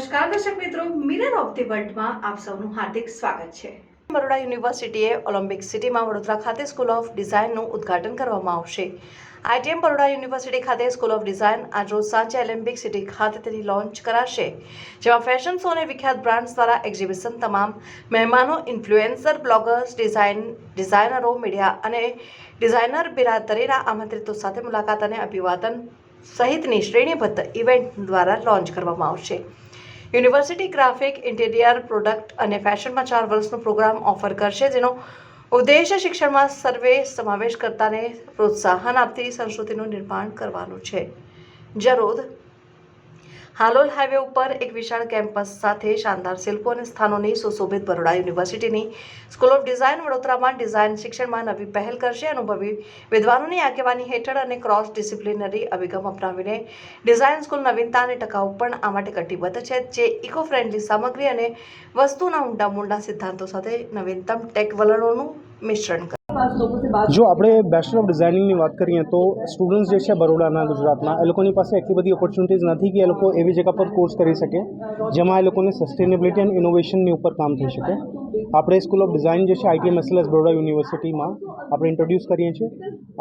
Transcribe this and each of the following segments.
નમસ્કાર, દર્શક મિત્રો. મિરર ઓફ ધી વર્લ્ડમાં આપ સૌનું હાર્દિક સ્વાગત છે. બરોડા યુનિવર્સિટીએ ઓલિમ્પિક સિટીમાં વડોદરા ખાતે સ્કૂલ ઓફ ડિઝાઇનનું ઉદ્ઘાટન કરવામાં આવશે. આઈટીએમ બરોડા યુનિવર્સિટી ખાતે સ્કૂલ ઓફ ડિઝાઇન આજરોજ સાંજે ઓલિમ્પિક સિટી ખાતે તેની લોન્ચ કરાશે, જેમાં ફેશન શો અને વિખ્યાત બ્રાન્ડ્સ દ્વારા એક્ઝિબિશન તમામ મહેમાનો ઇન્ફ્લુએન્સર બ્લોગર્સ ડિઝાઇન ડિઝાઇનરો મીડિયા અને ડિઝાઇનર બિરાદરીના આમંત્રિતો સાથે મુલાકાત અને અભિવાદન સહિતની શ્રેણીબદ્ધ ઇવેન્ટ દ્વારા લોન્ચ કરવામાં આવશે. યુનિવર્સિટી ગ્રાફિક, ઇન્ટિરિયર, પ્રોડક્ટ અને ફેશનમાં ચાર વર્ષનો પ્રોગ્રામ ઓફર કરશે, જેનો ઉદ્દેશ શિક્ષણમાં સર્વે સમાવેશ કરતાને પ્રોત્સાહન આપતી સંસ્કૃતિનું નિર્માણ કરવાનું છે. જરોદ હાલોલ હાઈવે ઉપર એક વિશાળ કેમ્પસ સાથે શાનદાર શિલ્પો અને સ્થાનોની સુશોભિત બરોડા યુનિવર્સિટીની સ્કૂલ ઓફ ડિઝાઇન વડોદરામાં ડિઝાઇન શિક્ષણમાં નવી પહેલ કરશે. અનુભવી વિદ્વાનોની આગેવાની હેઠળ અને ક્રોસ ડિસિપ્લિનરી અભિગમ અપનાવીને ડિઝાઇન સ્કૂલ નવીનતા અને ટકાઉ પણ આ માટે કટિબદ્ધ છે. જે ઇકો ફ્રેન્ડલી સામગ્રી અને વસ્તુના ઊંડા મૂળના સિદ્ધાંતો સાથે નવીનતમ ટેક વલણોનું મિશ્રણ કરે જો આપણે બેચલર ઓફ ડિઝાઇનિંગની વાત કરીએ તો સ્ટુડન્ટ્સ જે છે બરોડાના ગુજરાતના, એ લોકોની પાસે એટલી બધી ઓપોર્ચ્યુનિટીઝ નથી કે એ લોકો એવી જગ્યા પર કોર્સ કરી શકે જેમાં એ લોકોને સસ્ટેનેબિલિટી એન્ડ ઇનોવેશનની ઉપર કામ થઈ શકે. આપણે સ્કૂલ ઓફ ડિઝાઇન જે છે આઈટીએમ એસએલએસ બરોડા યુનિવર્સિટીમાં આપણે ઇન્ટ્રોડ્યુસ કરીએ છીએ.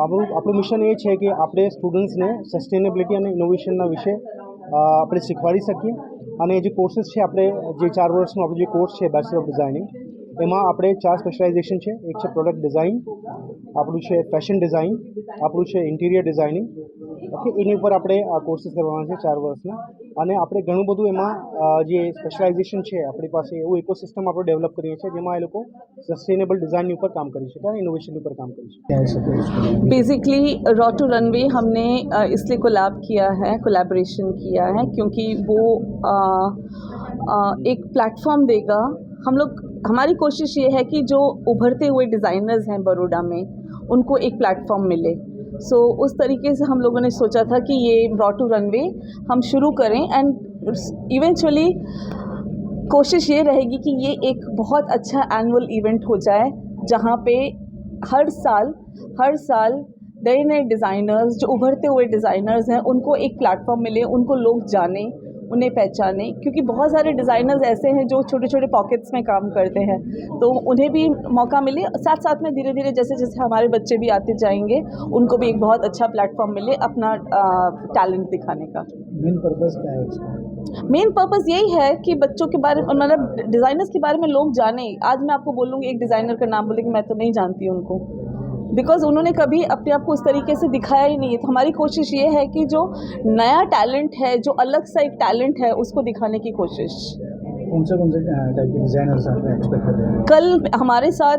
આપણું આપણું મિશન એ છે કે આપણે સ્ટુડન્ટ્સને સસ્ટેનેબિલિટી અને ઇનોવેશનના વિશે આપણે શીખવાડી શકીએ. અને જે કોર્सेस છે, આપણે જે ચાર વર્ષનો આપણો જે કોર્સ છે બેચલર ઓફ ડિઝાઇનિંગ એમાં આપણે ચાર સ્પેશિયલાઇઝેશન છે એક છે પ્રોડક્ટ ડિઝાઇન આપણું છે ફેશન ડિઝાઇન આપણું છે ઇન્ટિરિયર ડિઝાઇનિંગ ઓકે એની ઉપર આપણે આ કોર્સીસ કરવાના છે ચાર વર્ષના અને આપણે ઘણું બધું એમાં અ, જે સ્પેશિયલાઇઝેશન છે આપણી પાસે એવું ઇકોસિસ્ટમ આપણે ડેવલપ કરીએ છીએ જેમાં એ લોકો સસ્ટેનેબલ ડિઝાઇનની ઉપર કામ કરી શકે અને ઇનોવેશનની ઉપર કામ કરી શકે बेसिकली रॉ टू रनवे हमने अ, इसलिए कोलैब किया है कोलैबोरेशन किया है क्योंकि वो अ, अ, एक प्लेटफॉर्म देगा हम लोग हमारी कोशिश ये है कि जो उभरते हुए डिज़ाइनर्स हैं बड़ोड़ा में उनको एक प्लेटफॉर्म मिले। सो so, उस तरीके से हम लोगों ने सोचा था कि ये रॉ टू रनवे हम शुरू करें एंड इवेंचुअली कोशिश ये रहेगी कि ये एक बहुत अच्छा एनुअल इवेंट हो जाए जहाँ पे हर साल हर साल नए नए डिज़ाइनर्स जो उभरते हुए डिज़ाइनर्स हैं उनको एक प्लेटफॉर्म मिले उनको लोग जाने। उन्हें पहचाने क्योंकि बहुत सारे डिज़ाइनर्स ऐसे हैं जो छोटे छोटे पॉकेट्स में काम करते हैं। तो उन्हें भी मौका मिले साथ साथ में धीरे धीरे जैसे जैसे हमारे बच्चे भी आते जाएँगे उनको भी एक बहुत अच्छा प्लेटफॉर्म मिले अपना टैलेंट दिखाने का। मेन पर्पज़ क्या है इसका मेन पर्पज़ यही है कि बच्चों के बारे में मतलब डिज़ाइनर्स के बारे में लोग जाने। आज मैं आपको बोलूँगी एक डिज़ाइनर का नाम बोलेंगे मैं तो नहीं जानती उनको। बिकॉज़ उन्होंने कभी अपने आप को उस तरीके से दिखाया ही नहीं है। तो हमारी कोशिश ये है कि जो नया टैलेंट है जो अलग सा एक टैलेंट है उसको दिखाने की कोशिश। कौन से कौन से टाइप के डिज़ाइनर्स एक्सपेक्ट कर रहे हैं? कल हमारे साथ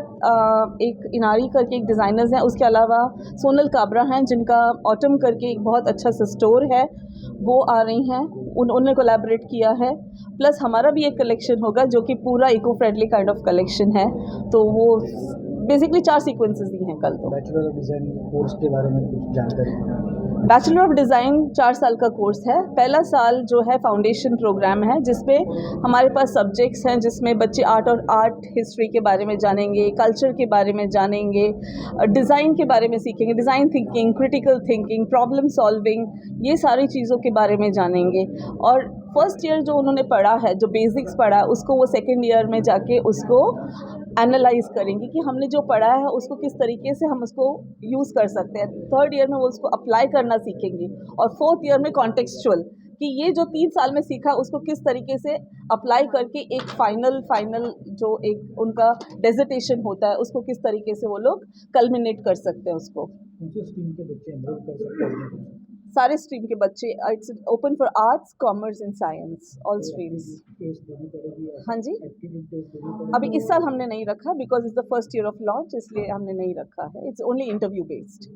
एक इनारी करके एक डिज़ाइनर्स हैं। उसके अलावा सोनल काबरा हैं जिनका ऑटम करके एक बहुत अच्छा सा स्टोर है। वो आ रही हैं। उन उन्होंने कोलैबोरेट किया है। प्लस हमारा भी एक कलेक्शन होगा जो कि पूरा eco friendly kind of collection है। तो वो बेसिकली चार सीक्वेंसेस ही हैं कल तो। बैचलर ऑफ़ डिज़ाइन कोर्स के बारे में कुछ जानकारी बैचलर ऑफ़ डिज़ाइन चार साल का कोर्स है। पहला साल जो है फाउंडेशन प्रोग्राम है जिसमें हमारे पास सब्जेक्ट्स हैं जिसमें बच्चे आर्ट और आर्ट हिस्ट्री के बारे में जानेंगे कल्चर के बारे में जानेंगे डिज़ाइन के बारे में सीखेंगे design thinking critical thinking problem solving ये सारी चीज़ों के बारे में जानेंगे। और फ़र्स्ट ईयर जो उन्होंने पढ़ा है जो बेसिक्स पढ़ा है उसको वो सेकेंड ईयर में जाके उसको एनालाइज करेंगे कि हमने जो पढ़ा है, उसको किस तरीके से हम उसको यूज़ कर सकते हैं। थर्ड ईयर में वो उसको अप्लाई करना सीखेंगे और फोर्थ ईयर में कॉन्टेक्चुअल कि ये जो तीन साल में सीखा, उसको किस तरीके से अप्लाई करके एक फाइनल फाइनल जो एक उनका डेजिटेशन होता है, उसको किस तरीके से वो लोग कल्मिनेट कर सकते हैं उसको। सारे स्ट्रीम के बच्चे it's open for arts commerce and science all streams हाँ जी। अभी इस साल हमने नहीं रखा because is the first year of launch इसलिए हमने नहीं रखा है। It's only interview based